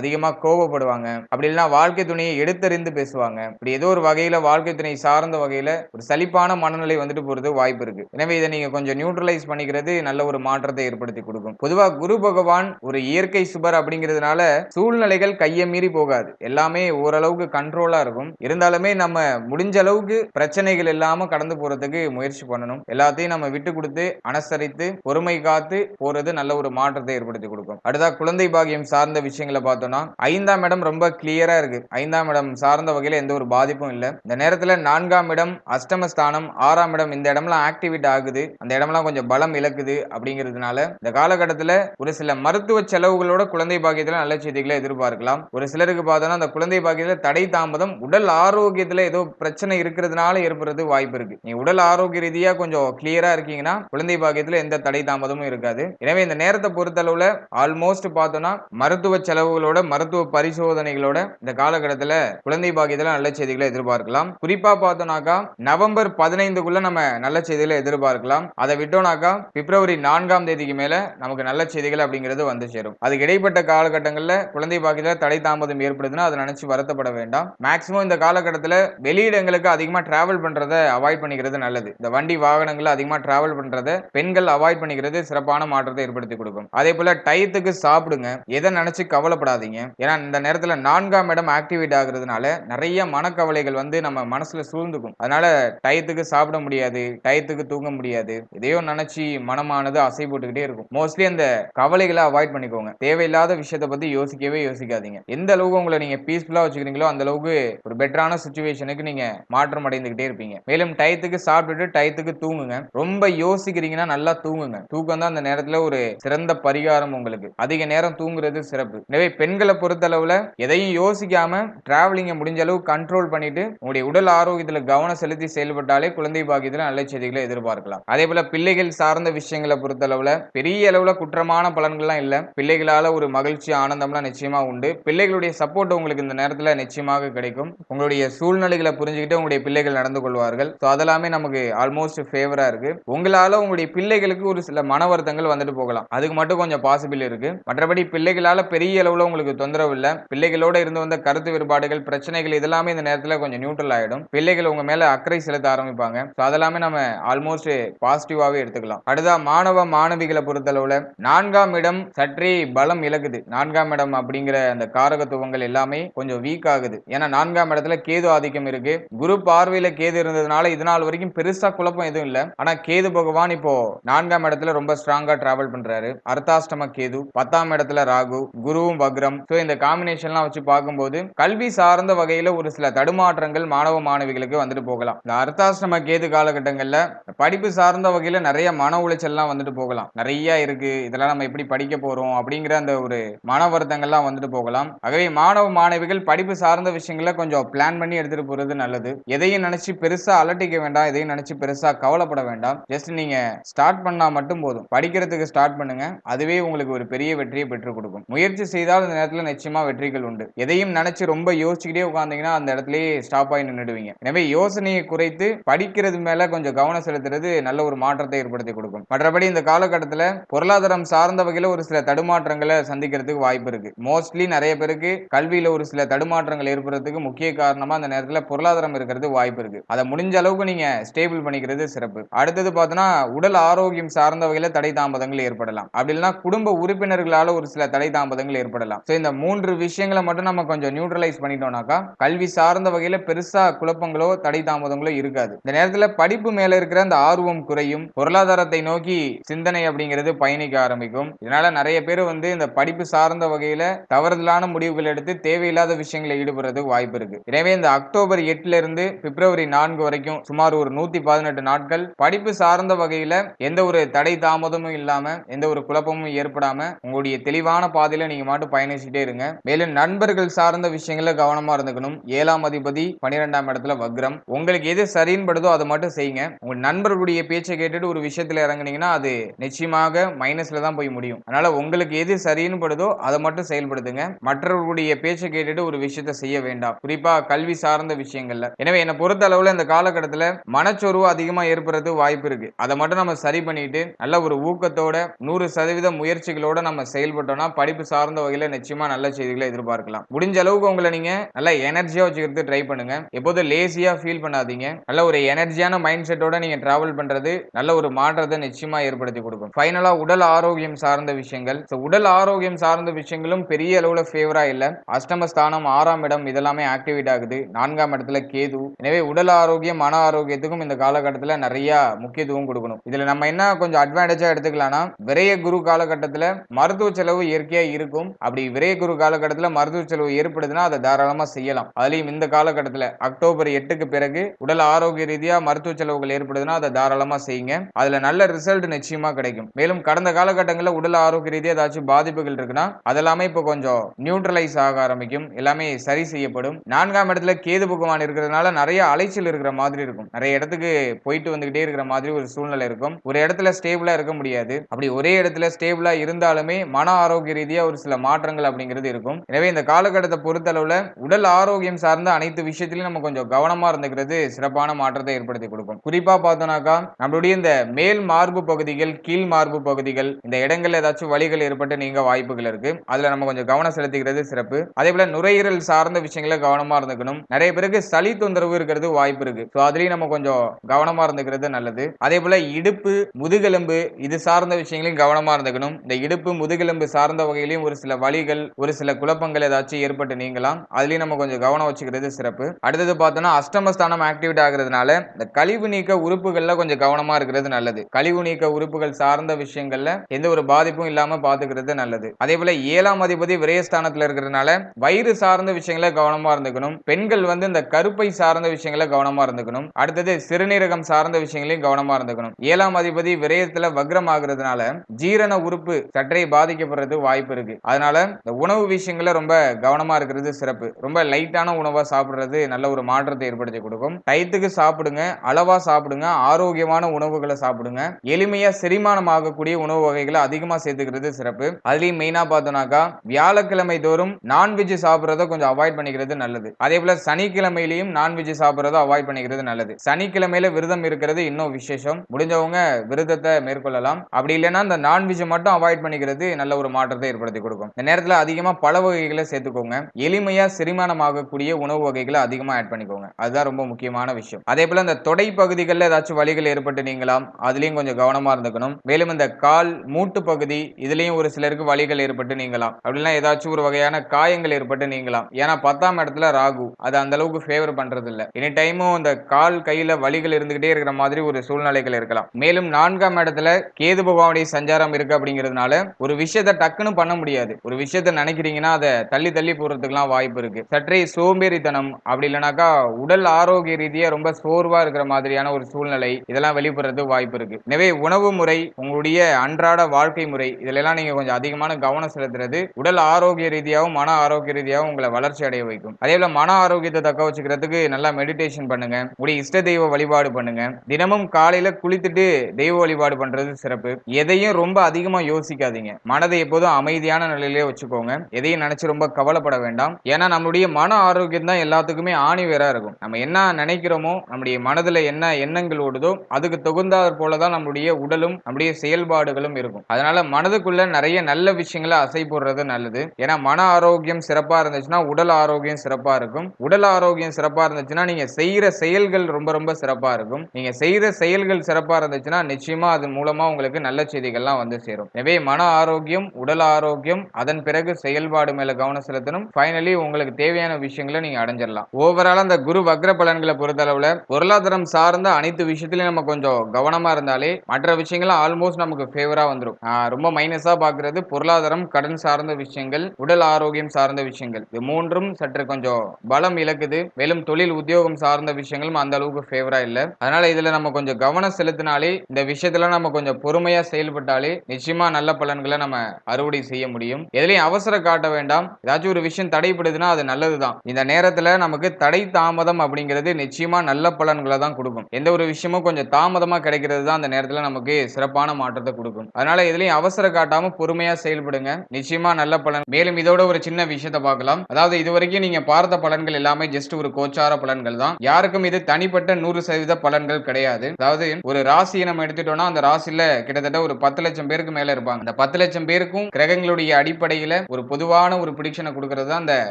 அதிகமா கோபப்படுவாங்க அப்படி இல்லைன்னா வாழ்க்கை துணையை எடுத்தறிந்து பேசுவாங்க. இப்படி ஏதோ ஒரு வகையில வாழ்க்கை துணை சார்ந்த வகையில ஒரு சலிப்பான மனநிலை வந்துட்டு போறது வாய்ப்பு இருக்கு. எனவே இதை நீங்க கொஞ்சம் நியூட்ரலைஸ் பண்ணிக்கிறது நல்ல ஒரு மாற்றத்தை ஏற்படுத்தி கொடுக்கும். பொதுவா குரு பகவான் ஒரு இயற்கை சுபர் அப்படிங்கிறதுனால சூழ்நிலைகள் கையை மீறி போகாது. எல்லாமே ஓரளவுக்கு கண்ட்ரோலா இருக்கும். இருந்தாலுமே நம்ம முடிஞ்ச அளவுக்கு பிரச்சனைகள் இல்லாம கடந்து போறதுக்கு முயற்சி பண்ணணும். எல்லாத்தையும் நம்ம விட்டு கொடுத்து அனுசரித்து பொறுமை காத்து போறது நல்ல ஒரு மாற்றத்தை ஏற்படுத்தி கொடுக்கும். அடுத்தா குழந்தை பாகியம் சார்ந்த விஷயங்களை பார்த்தோம்னா ஐந்தாம் இடம் ரொம்ப கிளியரா இருக்கு. ஐந்தாம் இடம் சார்ந்த வகையில எந்த ஒரு பாதிப்பும் இல்லை. இந்த நேரத்துல நான்காம் இடம் அஷ்டமஸ்தானம் ஆறாம் இடம் இந்த இடம்லாம் ஆக்டிவேட் ஆகுது. அந்த இடம்லாம் கொஞ்சம் பலம் இழக்குது அப்படிங்கிறதுனால இந்த காலகட்டத்தில் ஒரு சில மருத்துவ செலவுகளோட குழந்தை பாக்கியத்துல நல்ல செய்திகளை எதிர்பார்க்கலாம். ஒரு சிலருக்கு பார்த்தோம்னா அந்த குழந்தை பாக்கியத்தில் தடை தாமதம் உடல் ஆரோக்கியத்தில் ஏதோ பிரச்சனை இருக்கிறதுனால ஏற்படுறது வாய்ப்பு இருக்கு. நீ உடல் ஆரோக்கிய ரீதியாக கொஞ்சம் கிளியரா இருக்கீங்கன்னா குழந்தை பாக்கியத்தில் எந்த தடை தாமதமும் இருக்காது. எனவே இந்த நேரத்தை பொறுத்தளவில் ஆல்மோஸ்ட் பார்த்தோம்னா மருத்துவ செலவுகளோட மருத்துவ பரிசோதனைகளோட இந்த காலகட்டத்தில் குழந்தை பாக்கியத்தில் நல்ல செய்திகளை எதிர்பார்க்கலாம். குறிப்பா பார்த்தோம்னாக்கா நவம்பர் பதினைந்துக்குள்ள நம்ம நல்ல செய்திகளை எதிர்பார்க்கலாம். அதை விட்டோம்னாக்கா பிப்ரவரி நான்காம் தேதி தேதிக்கு மேலே நமக்கு நல்ல செய்திகள் அப்படிங்கிறது வந்து சேரும். அதுக்கு இடைப்பட்ட காலகட்டங்களில் குழந்தை பாக்கியத்தில் தடை தாமதம் ஏற்படுதுன்னா அதை நினைச்சு வருத்தப்பட வேண்டாம். மேக்ஸிமம் இந்த காலகட்டத்தில் வெளியிடங்களுக்கு அதிகமாக டிராவல் பண்றதை அவாய்ட் பண்ணிக்கிறது நல்லது. இந்த வண்டி வாகனங்கள்ல அதிகமாக டிராவல் பண்ணுறதை பெண்கள் அவாய்ட் பண்ணிக்கிறது சிறப்பான மாற்றத்தை ஏற்படுத்தி கொடுக்கும். அதே போல டயத்துக்கு சாப்பிடுங்க. எதை நினைச்சு கவலைப்படாதீங்க. ஏன்னா இந்த நேரத்தில் நான்காம் இடம் ஆக்டிவேட் ஆகுறதுனால நிறைய மனக்கவலைகள் வந்து நம்ம மனசுல சூழ்ந்துக்கும். அதனால டயத்துக்கு சாப்பிட முடியாது. டயத்துக்கு தூங்க முடியாது. எதையோ நினைச்சு மனமானது அசை இருந்துகிட்டே இருக்கும். மோஸ்ட்லி அந்த கவலைகளை அவாய்ட் பண்ணிக்கோங்க. தேவையில்லாத விஷயத்த பத்தி யோசிக்கவே யோசிக்காதீங்க. எந்த அளவுக்கு உங்களை நீங்க பீஸ்ஃபுல்லா வச்சுக்கிறீங்களோ அந்த அளவுக்கு ஒரு பெட்டரான சுச்சுவேஷனுக்கு நீங்க மாற்றம் அடைந்துகிட்டே இருப்பீங்க. மேலும் டயத்துக்கு சாப்பிட்டுட்டு டயத்துக்கு தூங்குங்க. ரொம்ப யோசிக்கிறீங்கன்னா நல்லா தூங்குங்க. தூக்கம் தான் அந்த நேரத்துல ஒரு சிறந்த பரிகாரம் உங்களுக்கு. அதிக நேரம் தூங்குறது சிறப்பு. எனவே பெண்களை பொறுத்த அளவுல எதையும் யோசிக்காம டிராவலிங்கை முடிஞ்ச அளவு கண்ட்ரோல் பண்ணிட்டு உங்களுடைய உடல் ஆரோக்கியத்துல கவனம் செலுத்தி செயல்பட்டாலே குழந்தை பாக்கியத்துல நல்ல செய்திகளை எதிர்பார்க்கலாம். அதே போல பிள்ளைகள் சார்ந்த விஷயங்களை பொறுத்த அளவுல பெரிய அளவுல குற்றமான பலன்கள்லாம் இல்ல. பிள்ளைகளால் ஒரு மகிழ்ச்சி ஆனந்தம்லாம் நிச்சயமா உண்டு. பிள்ளைகளுடைய சப்போர்ட் உங்களுக்கு இந்த நேரத்தில் நிச்சயமாக கிடைக்கும். உங்களுடைய சூழ்நிலைகளை புரிஞ்சுக்கிட்டு உங்களுடைய பிள்ளைகள் நடந்து கொள்வார்கள். ஸோ அதெல்லாமே நமக்கு ஆல்மோஸ்ட் ஃபேவரா இருக்கு. உங்களால உங்களுடைய பிள்ளைகளுக்கு ஒரு சில மன வருத்தங்கள் வந்துட்டு போகலாம். அதுக்கு மட்டும் கொஞ்சம் பாசிபிள் இருக்கு. மற்றபடி பிள்ளைகளால பெரிய அளவுல உங்களுக்கு தொந்தரவு இல்லை. பிள்ளைகளோட இருந்து வந்த கருத்து வேறுபாடுகள் பிரச்சனைகள் இதெல்லாமே இந்த நேரத்தில் கொஞ்சம் நியூட்ரல் ஆகிடும் பிள்ளைகள் உங்க மேல அக்கறை செலுத்த ஆரம்பிப்பாங்க. ஸோ அதெல்லாமே நம்ம ஆல்மோஸ்ட் பாசிட்டிவாகவே எடுத்துக்கலாம். அடுத்தா மாணவ மாணவிகள் ராசிகளை பொறுத்தளவுல நான்காம் இடம் சற்றே பலம் இழக்குது. நான்காம் இடம் அப்படிங்கிற அந்த காரகத்துவங்கள் எல்லாமே கொஞ்சம் வீக் ஆகுது. ஏன்னா நான்காம் இடத்துல கேது ஆதிக்கம் இருக்கு. குரு பார்வையில கேது இருந்ததுனால இது நாள் வரைக்கும் பெருசா குழப்பம் எதுவும் இல்ல. ஆனா கேது பகவான் இப்போ நான்காம் இடத்துல ரொம்ப ஸ்ட்ராங்கா டிராவல் பண்றாரு. அர்த்தாஷ்டம கேது பத்தாம் இடத்துல ராகு குருவும் வக்ரம். சோ இந்த காம்பினேஷன்லாம் வச்சு பார்க்கும்போது கல்வி சார்ந்த வகையில ஒரு சில தடுமாற்றங்கள் மாணவ மாணவிகளுக்கு வந்துட்டு போகலாம். இந்த அர்த்தாஷ்டம கேது காலகட்டங்கள்ல படிப்பு சார்ந்த வகையில நிறைய மன உளைச்சல்லாம் வந்துட்டு போகலாம். நிறைய இருக்கு. இதெல்லாம் நம்ம எப்படி படிக்க போறோம் அப்படிங்கிற அந்த ஒரு மன வருத்தங்கள்லாம் வந்துட்டு போகலாம். ஆகவே மாணவ மாணவிகள் படிப்பு சார்ந்த விஷயங்களை கொஞ்சம் பிளான் பண்ணி எடுத்துட்டு போறது நல்லது. எதையும் நினைச்சு பெருசா அலட்டிக்க வேண்டாம். எதையும் நினைச்சு பெருசா கவலைப்பட வேண்டாம். ஜஸ்ட் நீங்க ஸ்டார்ட் பண்ணா மட்டும் போதும். படிக்கிறதுக்கு ஸ்டார்ட் பண்ணுங்க. அதுவே உங்களுக்கு ஒரு பெரிய வெற்றியை பெற்றுக் கொடுக்கும். முயற்சி செய்தால் அந்த நேரத்தில் நிச்சயமா வெற்றிகள் உண்டு. எதையும் நினைச்சு ரொம்ப யோசிச்சுக்கிட்டே உட்காந்தீங்கன்னா அந்த இடத்துலயே ஸ்டாப் ஆகி நின்றுடுவீங்க எனவே யோசனையை குறைத்து படிக்கிறது மேல கொஞ்சம் கவனம் செலுத்துறது நல்ல ஒரு மாற்றத்தை ஏற்படுத்தி கொடுக்கும். மற்றபடி இந்த காலகட்டத்தில் பொருளாதாரம் சார்ந்த வகையில் ஒரு சில தடுமாற்றங்களை சந்திக்கிறதுக்கு வாய்ப்பு இருக்கு. மோஸ்ட்லி நிறைய பேருக்கு கல்வியில ஒரு சில தடுமாற்றங்கள் ஏற்படுறதுக்கு முக்கிய காரணமா அந்த நேரத்தில் பொருளாதாரம் இருக்கிறது வாய்ப்பு இருக்கு. அதை முடிஞ்ச அளவுக்கு நீங்க ஸ்டேபிள் பண்ணிக்கிறது சிறப்பு. அடுத்தது பார்த்தோன்னா உடல் ஆரோக்கியம் சார்ந்த வகையில் தடை தாமதங்கள் ஏற்படலாம். அப்படி இல்லைன்னா குடும்ப உறுப்பினர்களால ஒரு சில தடை தாமதங்கள் ஏற்படலாம். ஸோ இந்த மூன்று விஷயங்களை மட்டும் நம்ம கொஞ்சம் நியூட்ரலைஸ் பண்ணிட்டோம்னாக்கா கல்வி சார்ந்த வகையில பெருசா குழப்பங்களோ தடை தாமதங்களோ இருக்காது. இந்த நேரத்துல படிப்பு மேல இருக்கிற அந்த ஆர்வம் குறையும். பொருளாதாரத்தை நோக்கி சிந்தனையை அப்படிங்கிறது பயணிக்க ஆரம்பிக்கும். இதனால நிறைய பேர் வந்து இந்த படிப்பு சார்ந்த வகையில தவறுதலான முடிவுகள் எடுத்து தேவையில்லாத விஷயங்களை ஈடுபடுறதுக்கு வாய்ப்பு இருக்கு. எனவே இந்த அக்டோபர் எட்டுல இருந்து பிப்ரவரி நான்கு வரைக்கும் சுமார் ஒரு நூத்தி பதினெட்டு நாட்கள் படிப்பு சார்ந்த வகையில எந்த ஒரு தடை தாமதமும் இல்லாம எந்த ஒரு குழப்பமும் ஏற்படாம உங்களுடைய தெளிவான பாதையில நீங்க மாட்டு பயணிச்சுட்டே இருங்க. மேலும் நண்பர்கள் சார்ந்த விஷயங்கள கவனமா இருந்துக்கணும். ஏழாம் அதிபதி பன்னிரெண்டாம் இடத்துல வக்ரம். உங்களுக்கு எது சரின்னு படுதோ அதை மட்டும் செய்யுங்க. உங்க நண்பர்களுடைய பேச்சை கேட்டுட்டு ஒரு விஷயத்துல இறங்குனீங்கன்னா அது நிச்சயமாக மைனஸில் தான் போய் முடியும். அதனால் உங்களுக்கு எது சரின்னு படுதோ அதை மட்டும் செயல்படுத்துங்க. மற்றவர்களுடைய பேச்சை கேட்டுட்டு ஒரு விஷயத்தை செய்ய வேண்டாம். குறிப்பாக கல்வி சார்ந்த விஷயங்கள்ல. எனவே என்னை பொறுத்த அளவில் இந்த காலகட்டத்தில் மனச்சோர்வு அதிகமாக ஏற்படுறது வாய்ப்பு இருக்கு. அதை மட்டும் நம்ம சரி பண்ணிட்டு நல்ல ஒரு ஊக்கத்தோட நூறு சதவீத முயற்சிகளோட நம்ம செயல்பட்டோம்னா படிப்பு சார்ந்த வகையில் நிச்சயமா நல்ல செய்திகளை எதிர்பார்க்கலாம். முடிஞ்ச அளவுக்கு உங்களை நீங்க நல்ல எனர்ஜியா வச்சுக்கிறது ட்ரை பண்ணுங்க. எப்போதும் லேசியா ஃபீல் பண்ணாதீங்க. நல்ல ஒரு எனர்ஜியான மைண்ட் செட்டோட நீங்க டிராவல் பண்றது நல்ல ஒரு மாற்றத்தை நிச்சயமா ஏற்படுத்தி கொடுக்கும். ஃபைனலா உடல் ஆரோக்கியம் சார்ந்த விஷயங்கள். ஸோ உடல் ஆரோக்கியம் சார்ந்த விஷயங்களும் பெரிய அளவுல ஃபேவரா இல்ல. அஷ்டமஸ்தானம் ஆறாம் இடம் இதெல்லாமே ஆக்டிவேட் ஆகுது. நான்காம் இடத்துல கேது. எனவே உடல் ஆரோக்கியம் மன ஆரோக்கியத்துக்கும் இந்த காலகட்டத்தில் நிறைய முக்கியத்துவம் கொடுக்கணும். இதுல நம்ம என்ன கொஞ்சம் அட்வான்டேஜா எடுத்துக்கலாம்னா விரைய குரு காலகட்டத்தில் மருத்துவ செலவு இயற்கையா இருக்கும். அப்படி விரைய குரு காலகட்டத்தில் மருத்துவ செலவு ஏற்படுதுன்னா அதை தாராளமா செய்யலாம். அதுலயும் இந்த காலகட்டத்தில் அக்டோபர் எட்டுக்கு பிறகு உடல் ஆரோக்கிய ரீதியா மருத்துவ செலவுகள் ஏற்படுதுன்னா அதை தாராளமா செய்யுங்க. அதுல நல்ல ரிசல்ட் நிச்சயமா கிடைக்கும். மேலும் கடந்த காலகட்டங்களில் உடல் ஆரோக்கிய ரீதியாக ஏதாச்சும் பாதிப்புகள் இருக்குன்னா அதெல்லாமே இப்போ கொஞ்சம் நியூட்ரலைஸ் ஆக ஆரம்பிக்கும். எல்லாமே சரி செய்யப்படும். நான்காம் இடத்துல கேது பகவான் இருக்கிறதுனால நிறைய அலைச்சல் இருக்கிற மாதிரி இருக்கும். நிறைய இடத்துக்கு போயிட்டு வந்துகிட்டே இருக்கிற மாதிரி ஒரு சூழ்நிலை இருக்கும். ஒரு இடத்துல ஸ்டேபிளா இருக்க முடியாது. அப்படி ஒரே இடத்துல ஸ்டேபிளா இருந்தாலுமே மன ஆரோக்கிய ரீதியா ஒரு சில மாற்றங்கள் அப்படிங்கிறது இருக்கும். எனவே இந்த காலகட்டத்தை பொறுத்தளவுல உடல் ஆரோக்கியம் சார்ந்த அனைத்து விஷயத்திலும் நம்ம கொஞ்சம் கவனமா இருந்துக்கிறது சிறப்பான மாற்றத்தை ஏற்படுத்தி கொடுக்கும். குறிப்பா பார்த்தோம்னாக்கா நம்மளுடைய இந்த மேல் மார்பு பகுதிகள் கீழ் மார்பு பகுதிகள் இந்த இடங்கள்ல ஏதாச்சும் வழிகள் ஏற்பட்டு நீங்க வாய்ப்புகள் இருக்கு. அதுல நம்ம கொஞ்சம் கவனம் செலுத்திக்கிறது சிறப்பு. அதே போல நுரையீரல் சார்ந்த விஷயங்கள கவனமா இருந்துக்கணும். நிறைய பேருக்கு சளி தொந்தரவு இருக்கிறது வாய்ப்பு இருக்கு. ஸோ அதுலயும் நம்ம கொஞ்சம் கவனமா இருந்துக்கிறது நல்லது. அதே போல இடுப்பு முதுகெலும்பு இது சார்ந்த விஷயங்களையும் கவனமா இருந்துக்கணும். இந்த இடுப்பு முதுகெலும்பு சார்ந்த வகையிலையும் ஒரு சில வழிகள் ஒரு சில குழப்பங்கள் ஏதாச்சும் ஏற்பட்டு நீங்களாம் அதுலயும் நம்ம கொஞ்சம் கவனம் வச்சுக்கிறது சிறப்பு. அடுத்தது பார்த்தோம்னா அஷ்டமஸ்தானம் ஆக்டிவேட் ஆகுறதுனால இந்த கழிவு நீக்க உறுப்புகள்ல கொஞ்சம் கவனமா இருக்கிறது நல்லது. கழிவு நீக்க உறுப்புகள் சார்ந்த விஷயங்கள்ல எந்த ஒரு பாதிப்பும் இல்லாம பாத்துக்கிறது நல்லது. அதே போல ஏழாம் அதிபதி விரயஸ்தானத்துல இருக்கிறதுனால வயிறு சார்ந்த விஷயங்கள கவனமா இருந்துக்கணும். பெண்கள் வந்து இந்த கருப்பை சார்ந்த விஷயங்கள கவனமா இருந்துக்கணும். அடுத்தது சிறுநீரகம் சார்ந்த விஷயங்களையும் கவனமா இருந்துக்கணும். ஏழாம் அதிபதி விரயத்துல வக்ரம் ஆகுறதுனால ஜீரண உறுப்பு சற்றே பாதிக்கப்படுறது வாய்ப்பு இருக்கு. அதனால இந்த உணவு விஷயங்கள ரொம்ப கவனமா இருக்கிறது சிறப்பு. ரொம்ப லைட்டான உணவா சாப்பிடுறது நல்ல ஒரு மாற்றத்தை ஏற்படுத்தி கொடுக்கும். டயத்துக்கு சாப்பிடுங்க அளவா சாப்பிடுங்க ஆரோக்கியமான உணவுகளை சாப்பிடுங்க. எளிமையா செரிமானம் ஆகக்கூடிய உணவு வகைகளை அதிகமா சேர்த்துக்கிறது சிறப்பு. அதுலேயும் மெயினாக பார்த்தோம்னாக்கா வியாழக்கிழமை தோறும் நான்வெஜ் சாப்பிட்றத கொஞ்சம் அவாய்ட் பண்ணிக்கிறது நல்லது. அதே போல சனிக்கிழமையிலையும் நான்வெஜ் சாப்பிடுறத அவாய்ட் பண்ணிக்கிறது நல்லது. சனிக்கிழமையில விரதம் இருக்கிறது இன்னும் விசேஷம். முடிஞ்சவங்க விரதத்தை மேற்கொள்ளலாம். அப்படி இல்லைன்னா அந்த நான்வெஜ் மட்டும் அவாய்ட் பண்ணிக்கிறது நல்ல ஒரு மாற்றத்தை ஏற்படுத்தி கொடுக்கும். இந்த நேரத்துல அதிகமா பல வகைகளை சேர்த்துக்கோங்க. எளிமையா செரிமானம் ஆகக்கூடிய உணவு வகைகளை அதிகமா ஆட் பண்ணிக்கோங்க. அதுதான் ரொம்ப முக்கியமான விஷயம். அதே போல இந்த தொடை பகுதிகளில் ஏதாச்சும் வழிகள் ஏற்பட்டு நீங்களாம் அதுலயும் கொஞ்சம் கவனமா இருந்துக்கணும். வேலை மேலும் இந்த கால் மூட்டு பகுதி இதுலயும் ஒரு சிலருக்கு வலிகள் ஏற்பட்டு நீங்கலாம். அப்படிலாம் ஏதாச்சும் ஒரு வகையான காயங்கள் ஏற்பட்டு நீங்கலாம். ஏன்னா பத்தாம் இடத்துல ராகு அது அந்த அளவுக்கு ஃபேவர் பண்றது இல்ல எனி டைமும் அந்த கால் கையில வலிகள் இருந்துகிட்டே இருக்கிற மாதிரி ஒரு சூழ்நிலைகள் இருக்கலாம். மேலும் நான்காம் இடத்துல கேது பகவானுடைய சஞ்சாரம் இருக்கு அப்படிங்கிறதுனால ஒரு விஷயத்த டக்குன்னு பண்ண முடியாது. ஒரு விஷயத்த நினைக்கிறீங்கன்னா அதை தள்ளி தள்ளி போறதுக்குலாம் வாய்ப்பு இருக்கு. சற்றே சோம்பேறித்தனம் அப்படி இல்லைனாக்கா உடல் ஆரோக்கிய ரீதியா ரொம்ப சோர்வா இருக்கிற மாதிரியான ஒரு சூழ்நிலை இதெல்லாம் வெளிப்படுறது வாய்ப்பு இருக்கு. எனவே உணவு முறை உங்களுடைய அன்றாட வாழ்க்கை முறை இதிலெல்லாம் நீங்க கொஞ்சம் அதிகமான கவனம் செலுத்துறது உடல் ஆரோக்கிய ரீதியாகவும் மன ஆரோக்கிய ரீதியாகவும் உங்களை வளர்ச்சி அடைய வைக்கும். அதே போல மன ஆரோக்கியத்தை தக்க வச்சுக்கிறதுக்கு நல்லா மெடிடேஷன் பண்ணுங்க உடைய இஷ்ட தெய்வ வழிபாடு பண்ணுங்க. தினமும் காலையில குளித்துட்டு தெய்வ வழிபாடு பண்றது சிறப்பு. எதையும் ரொம்ப அதிகமா யோசிக்காதீங்க. மனதை எப்போதும் அமைதியான நிலையிலே வச்சுக்கோங்க. எதையும் நினைச்சு ரொம்ப கவலைப்பட வேண்டாம். ஏன்னா நம்மளுடைய மன ஆரோக்கியம் தான் எல்லாத்துக்குமே ஆணி வேறா இருக்கும். நம்ம என்ன நினைக்கிறோமோ நம்முடைய மனதுல என்ன எண்ணங்கள் ஓடுதோ அதுக்கு தகுந்தாற் போலதான் நம்மளுடைய உடலும் நம்முடைய செயல்பாடுகளும் இருக்கும். அதனால மனதுக்குள்ள நிறைய நல்ல விஷயங்களை அசை போடுறது நல்லது. ஏன்னா மன ஆரோக்கியம் சிறப்பா இருந்துச்சுன்னா உடல் ஆரோக்கியம் சிறப்பா இருக்கும். உடல் ஆரோக்கியம் சிறப்பா இருந்துச்சுன்னா நீங்க செய்யற செயல்கள் ரொம்ப ரொம்ப சிறப்பா இருக்கும். நீங்க செய்யற செயல்கள் சிறப்பா இருந்துச்சுன்னா நிச்சயமா அது மூலமா உங்களுக்கு நல்ல செய்திகள்லாம் வந்து சேரும். எனவே மன ஆரோக்கியம் உடல் ஆரோக்கியம் அதன் பிறகு செயல்பாடு மேல கவனம் செலுத்தணும். ஃபைனலி உங்களுக்கு தேவையான விஷயங்களை நீங்க அடைஞ்சிடலாம். ஓவரால் அந்த குரு வக்ர பலன்களை பொறுத்தளவுல பொருளாதாரம் சார்ந்த அனைத்து விஷயத்திலையும் நம்ம கொஞ்சம் கவனமா இருந்தாலே மற்ற விஷயங்களும் ஆல்மோஸ்ட் நமக்கு ஃபேவரா வந்துடும் ரொம்ப மைனஸா பாக்குறது பொருளாதாரம் கடன் சார்ந்த விஷயங்கள் உடல் ஆரோக்கியம் சார்ந்த விஷயங்கள். இது மூன்றும் சற்று கொஞ்சம் பலம் இழக்குது. மேலும் தொழில் உத்தியோகம் சார்ந்த விஷயங்களும் அந்த அளவுக்கு ஃபேவரா இல்ல. அதனால இதுல நம்ம கொஞ்சம் கவனம் செலுத்தினாலே இந்த விஷயத்துல நம்ம கொஞ்சம் பொறுமையா செயல்பட்டாலே நிச்சயமா நல்ல பலன்களை நம்ம அறுவடை செய்ய முடியும். எதுலையும் அவசரம் காட்ட வேண்டாம். ஏதாச்சும் ஒரு விஷயம் தடைப்படுதுன்னா அது நல்லதுதான். இந்த நேரத்துல நமக்கு தடை தாமதம் அப்படிங்கிறது நிச்சயமா நல்ல பலன்களை தான் கொடுக்கும். எந்த ஒரு விஷயமும் கொஞ்சம் தாமதமா கிடைக்கிறது தான் அந்த நேரத்துல நமக்கு சிறப்பான மாற்றத்தை கொடுக்கும். அதனால இதுலயும் அவசர காட்டாம பொறுமையா செயல்படுங்க. நிச்சயமா நல்ல பலன். மேலும் இதோட ஒரு சின்ன விஷயத்தை பார்க்கலாம். அதாவது இதுவரைக்கும் நீங்க பார்த்த பலன்கள் எல்லாமே ஜஸ்ட் ஒரு கோச்சார பலன்கள் தான். யாருக்கும் இது தனிப்பட்ட நூறு சதவீத பலன்கள் கிடையாது. அதாவது ஒரு ராசியை நம்ம எடுத்துட்டோம்னா அந்த ராசியில கிட்டத்தட்ட ஒரு பத்து லட்சம் பேருக்கு மேல இருப்பாங்க. அந்த பத்து லட்சம் பேருக்கும் கிரகங்களுடைய அடிப்படையில ஒரு பொதுவான ஒரு பிடிக்ஷனை கொடுக்கறது தான் அந்த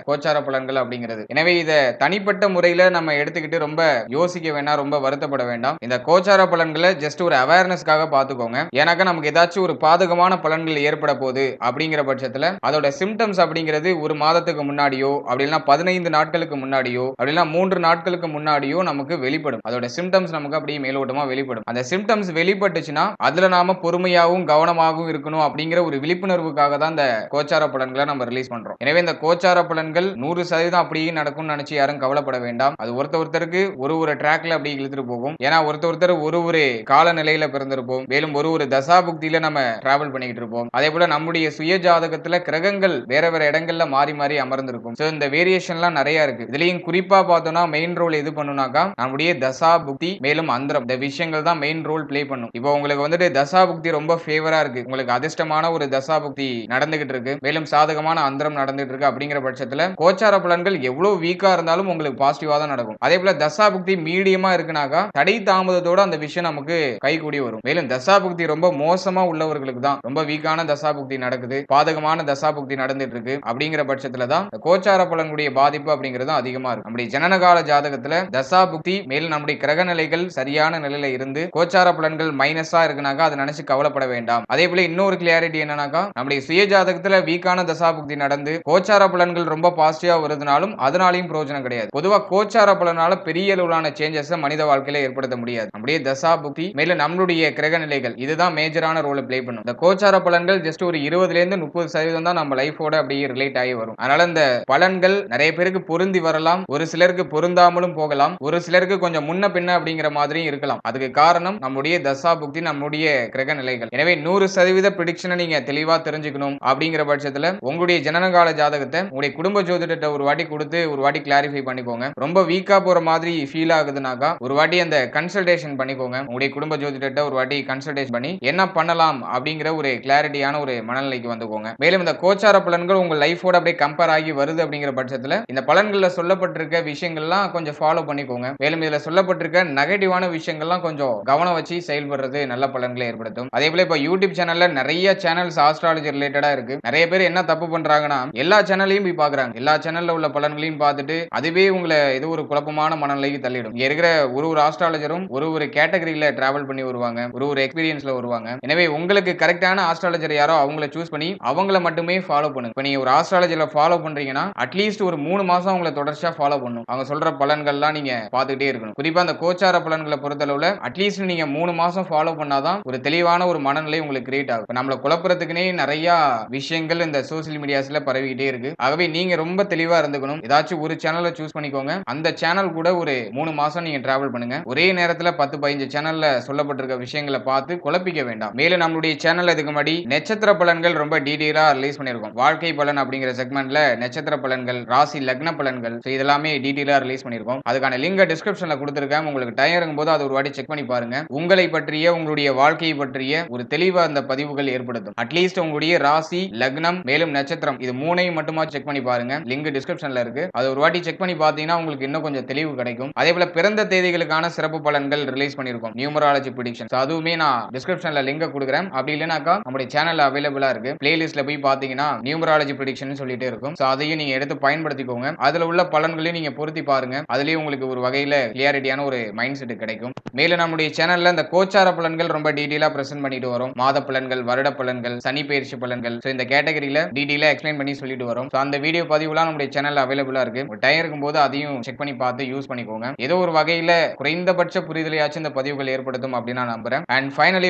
கோச்சார பலன்கள் அப்படிங்கிறது. எனவே இதை தனிப்பட்ட முறையில நம்ம எடுத்துக்கிட்டு ரொம்ப யோசிக்க வேண்டாம் ரொம்ப வருத்தப்பட வேண்டாம். இந்த கோச்சார பலன்களை ஜஸ்ட் ஒரு அவேர்னஸ்க்காக பார்த்துக்கோங்க. ஏன்னாக்கா நமக்கு ஏதாச்சும் ஒரு பாதகமான பலன்கள் ஏற்பட போகுது அப்படிங்கிற பட்சத்துல அதோட சிம்டம்ஸ் அப்படிங்கிறது ஒரு மாதத்துக்கு முன்னாடியோ அப்படின்னா பதினைந்து நாட்களுக்கு முன்னாடியோ அப்படின்னா மூன்று நாட்களுக்கு முன்னாடியோ நமக்கு வெளிப்படும். அதோட சிம்டம்ஸ் நமக்கு அப்படியே மேலோட்டமா வெளிப்படும். அந்த சிம்டம்ஸ் வெளிப்பட்டுச்சுன்னா அதுல நாம பொறுமையாகவும் கவனமாகவும் இருக்கணும் அப்படிங்கிற ஒரு விழிப்புணர்வுக்காக தான் இந்த கோச்சார பலன்களை நம்ம ரிலீஸ் பண்றோம். எனவே இந்த கோச்சார பலன்கள் நூறு சதவீதம் அப்படியே நடக்கும்னு நினைச்சு யாரும் கவலைப்பட வேண்டாம். அது ஒருத்த ஒருத்தருக்கு ஒரு ஒரு ட்ராக்ல அப்படி இழுத்துட்டு போகும். ஏன்னா ஒருத்த ஒருத்தர் ஒரு ஒரு காலநிலையில பிறந்திருப்போம். மேலும் ஒரு ஒரு தசாபுக்தியில நம்ம டிராவல் பண்ணிக்கிட்டு இருப்போம். அதே போல நம்முடைய சுய ஜாதகத்துல கிரகங்கள் வேற வேற இடங்கள்ல மாறி மாறி அமர்ந்திருக்கும். சோ இந்த வேரியேஷன்லாம் நிறைய இருக்கு. இதுலயும் குறிப்பா பார்த்தோம்னா மெயின் ரோல் எது பண்ணுனாக்கா நம்முடைய தசா புக்தி மேலும் அந்தரம். இந்த விஷயங்கள் தான் மெயின் ரோல் பிளே பண்ணும். இப்போ உங்களுக்கு வந்துட்டு தசா புக்தி ரொம்ப ஃபேவரா இருக்கு. உங்களுக்கு அதிர்ஷ்டமான ஒரு தசா புக்தி நடந்துகிட்டு இருக்கு. மேலும் சாதகமான அந்தரம் நடந்துட்டு இருக்கு அப்படிங்கிற பட்சத்துல கோச்சார பலன்கள் எவ்வளவு வீக்கா இருந்தாலும் உங்களுக்கு பாசிட்டிவா தான் நடக்கும். அதே போல தசா புக்தி மீடியமா இருக்குனாக்கா தடை தாமதத்தோட அந்த விஷயம் நமக்கு கை கூடி வரும். மேலும் தசா புக்தி ரொம்ப மோசமா உள்ளவர்களுக்கு தான் ரொம்ப வீக்கான தசா புக்தி நடக்குது பாதகமான தசா புக்தி நடந்துட்டு இருக்கு அப்படிங்கிற பட்சத்துல தான் கோச்சார பலனுடைய பாதிப்பு அப்படிங்கிறது அதிகமா இருக்கும் நம்முடைய ஜனனகால ஜாதகத்துல தசா புக்தி மேலும் நம்முடைய கிரக நிலைகள் சரியான நிலையில இருந்து கோச்சார பலன்கள் மைனஸா இருக்குனாக்கா அதை நினைச்சு கவலைப்பட வேண்டாம். அதே போல இன்னொரு கிளியாரிட்டி என்னன்னாக்கா நம்முடைய சுய ஜாதகத்துல வீக்கான தசா புக்தி நடந்து கோச்சார பலன்கள் ரொம்ப பாசிட்டிவா வருதுனாலும் அதனாலையும் பிரயோஜனம் கிடையாது. பொதுவா கோச்சார பலனால பெரிய அளவிலான சேஞ்சஸ் மனித வாழ்க்கையில ஏற்படுத்த முடியாது. நம்முடைய தசா புக்தி மேலும் நம்மளுடைய கிரக நிலைகள் இது தான் மேஜரான ரோலை ப்ளே பண்ணும். இந்த கோச்சார பலன்கள் ஜஸ்ட் ஒரு இருபதுல இருந்து முப்பது சதவீதம் தான் நம்ம லைஃபோட அப்படியே ரிலேட் ஆகி வரும். அதனால இந்த பலன்கள் நிறைய பேருக்கு பொருந்தி வரலாம். ஒரு சிலருக்கு பொருந்தாமலும் போகலாம். ஒரு சிலருக்கு கொஞ்சம் முன்ன பின்ன அப்படிங்கிற மாதிரியும் இருக்கலாம். அதுக்கு காரணம் நம்முடைய தசா புக்தி நம்முடைய கிரக நிலைகள். எனவே நூறு சதவீத ப்ரிடிக்ஷனை நீங்க தெளிவா தெரிஞ்சுக்கணும் அப்படிங்கிற பட்சத்துல உங்களுடைய ஜனனகால ஜாதகத்தை உங்களுடைய குடும்ப ஜோதிடத்தை ஒரு வாட்டி கொடுத்து ஒரு வாட்டி கிளாரிஃபை பண்ணிக்கோங்க. ரொம்ப வீக்கா போற மாதிரி ஃபீல் ஆகுதுனாக்கா ஒரு வாட்டி அந்த கன்சல்டேஷன் பண்ணிக்கோங்க. உங்களுடைய குடும்ப ஜோதிடத்தை ஒரு வாட்டி கன்சல்டேஷன் பண்ணி என்ன பண்ணலாம் அப்படிங்கிற ஒரு கிளாரிட்டியான ஒரு மனநிலைக்கு வந்துக்கோங்க. மேலும் இந்த கோச்சார பலன்கள் உங்க லைஃபோட அப்படியே கம்பேர் ஆகி வருது அப்படிங்கிற பட்சத்துல இந்த பலன்கள்ல சொல்லப்பட்டிருக்க விஷயங்கள்லாம் கொஞ்சம் ஃபாலோ பண்ணிக்கோங்க. மேலும் இதுல சொல்லப்பட்டிருக்க நெகட்டிவான விஷயங்கள்லாம் கொஞ்சம் கவனம் வச்சு செயல்படுறது நல்ல பலன்களை ஏற்படுத்தும். அதே போல இப்ப யூடியூப் சேனல்ல நிறைய சேனல்ஸ் ஆஸ்ட்ராலஜி ரிலேட்டடா இருக்கு. நிறைய பேர் என்ன தப்பு பண்றாங்கன்னா எல்லா சேனல்லையும் போய் பாக்குறாங்க. எல்லா சேனல்ல உள்ள பலன்களையும் பார்த்துட்டு அதுவே உங்களை இது ஒரு குழப்பமான மனநிலைக்கு தள்ளிடும். இங்க இருக்கிற ஒரு ஒரு ஆஸ்ட்ராலஜரும் ஒரு ஒரு கேட்டகரியில டிராவல் பண்ணி வருவாங்க. ஒரு ஒரு எக்ஸ்பீரியன்ஸ்ல வீடியோஸ்ல வருவாங்க. எனவே உங்களுக்கு கரெக்டான ஆஸ்ட்ராலஜர் யாரோ அவங்கள சூஸ் பண்ணி அவங்கள மட்டுமே ஃபாலோ பண்ணுங்க. இப்போ நீங்க ஒரு ஆஸ்ட்ராலஜர்ல ஃபாலோ பண்றீங்கன்னா அட்லீஸ்ட் ஒரு மூணு மாசம் அவங்கள தொடர்ச்சியா ஃபாலோ பண்ணும். அவங்க சொல்ற பலன்கள்லாம் நீங்க பார்த்துக்கிட்டே இருக்கணும். குறிப்பா அந்த கோச்சார பலன்களை பொறுத்தளவுல அட்லீஸ்ட் நீங்க மூணு மாசம் ஃபாலோ பண்ணாதான் ஒரு தெளிவான ஒரு மனநிலை உங்களுக்கு கிரியேட் ஆகும். நம்மளை நம்மள குழப்பறதுக்குனே நிறைய விஷயங்கள் இந்த சோசியல் மீடியாஸ்ல பரவிக்கிட்டே இருக்கு. ஆகவே நீங்க ரொம்ப தெளிவா இருந்துக்கணும். ஏதாச்சும் ஒரு சேனலை சூஸ் பண்ணிக்கோங்க. அந்த சேனல் கூட ஒரு மூணு மாசம் நீங்க டிராவல் பண்ணுங்க. ஒரே நேரத்துல பத்து பதினஞ்சு சேனல்ல சொல்லப்பட்டிருக்க விஷயங்களை பார்த்து குழப்பிக்க வேண்டாம். மேலும் நம்மளுடைய சேனல் இதுக்கு முன்னாடி நட்சத்திர பலன்கள் ரொம்ப டீடெயிலா ரிலீஸ் பண்ணிருக்கோம் வாழ்க்கை பலன் அப்படிங்கிற செக்மெண்ட்ல நட்சத்திர பலன்கள் ராசி லக்ன பலன்கள் இதெல்லாமே டீடெயிலா ரிலீஸ் பண்ணிருக்கோம் அதுக்கான லிங்க டிஸ்கிரிப்ஷன்ல கொடுத்துருக்கேன். உங்களுக்கு டைம் இருக்கும்போது அது ஒரு வாட்டி செக் பண்ணி பாருங்க. உங்களை பற்றிய உங்களுடைய வாழ்க்கையை பற்றிய ஒரு தெளிவா அந்த பதிவுகள் ஏற்படுத்தும். அட்லீஸ்ட் உங்களுடைய ராசி லக்னம் மேலும் நட்சத்திரம் இது மூணையும் மட்டுமா செக் பண்ணி பாருங்க. லிங்க் டிஸ்கிரிப்ஷன்ல இருக்கு. அது ஒரு வாட்டி செக் பண்ணி பார்த்தீங்கன்னா உங்களுக்கு இன்னும் கொஞ்சம் தெளிவு கிடைக்கும். அதே போல பிறந்த தேதிகளுக்கான சிறப்பு பலன்கள் ரிலீஸ் பண்ணிருக்கோம் நியூமராலஜி ப்ரிடிக்ஷன் அதுவுமே நான் டிஸ்கிரிப்ஷன்ல லிங்க் கொடுக்குறேன். அப்படி இல்லைனாக்கா நம்முடைய சேனல்ல அவைலபிளா இருக்கு. பிளேலிஸ்ட்ல போய் பாத்தீங்கன்னா நியூமராலஜி ப்ரிடிக்ஷன் சொல்லிட்டு இருக்கும். ஸோ அதையும் நீங்க எடுத்து பயன்படுத்திக்கோங்க. அதுல உள்ள பலன்களையும் நீங்க பொருத்தி பாருங்க. அதுலயும் உங்களுக்கு ஒரு வகையில கிளியாரிட்டியான ஒரு மைண்ட் செட் கிடைக்கும். மேலும் நம்முடைய சேனல்ல இந்த கோச்சார பலன்கள் ரொம்ப டீடைலா பிரசென்ட் பண்ணிட்டு வரும். மாத பலன்கள் வருட பலன்கள் சனி பயிற்சி பலன்கள். ஸோ இந்த கேட்டகரியில டீடைலா எக்ஸ்பிளைன் பண்ணி சொல்லிட்டு வரும். ஸோ அந்த வீடியோ பதிவுலாம் நம்முடைய சேனல்ல அவைலபிளா இருக்கு. ஒரு டைம் இருக்கும்போது அதையும் செக் பண்ணி பார்த்து யூஸ் பண்ணிக்கோங்க. ஏதோ ஒரு வகையில குறைந்தபட்ச புரிதலையாச்சும் இந்த பதிவுகள் ஏற்படுத்தும் அப்படின்னு நான் நம்புறேன். And finally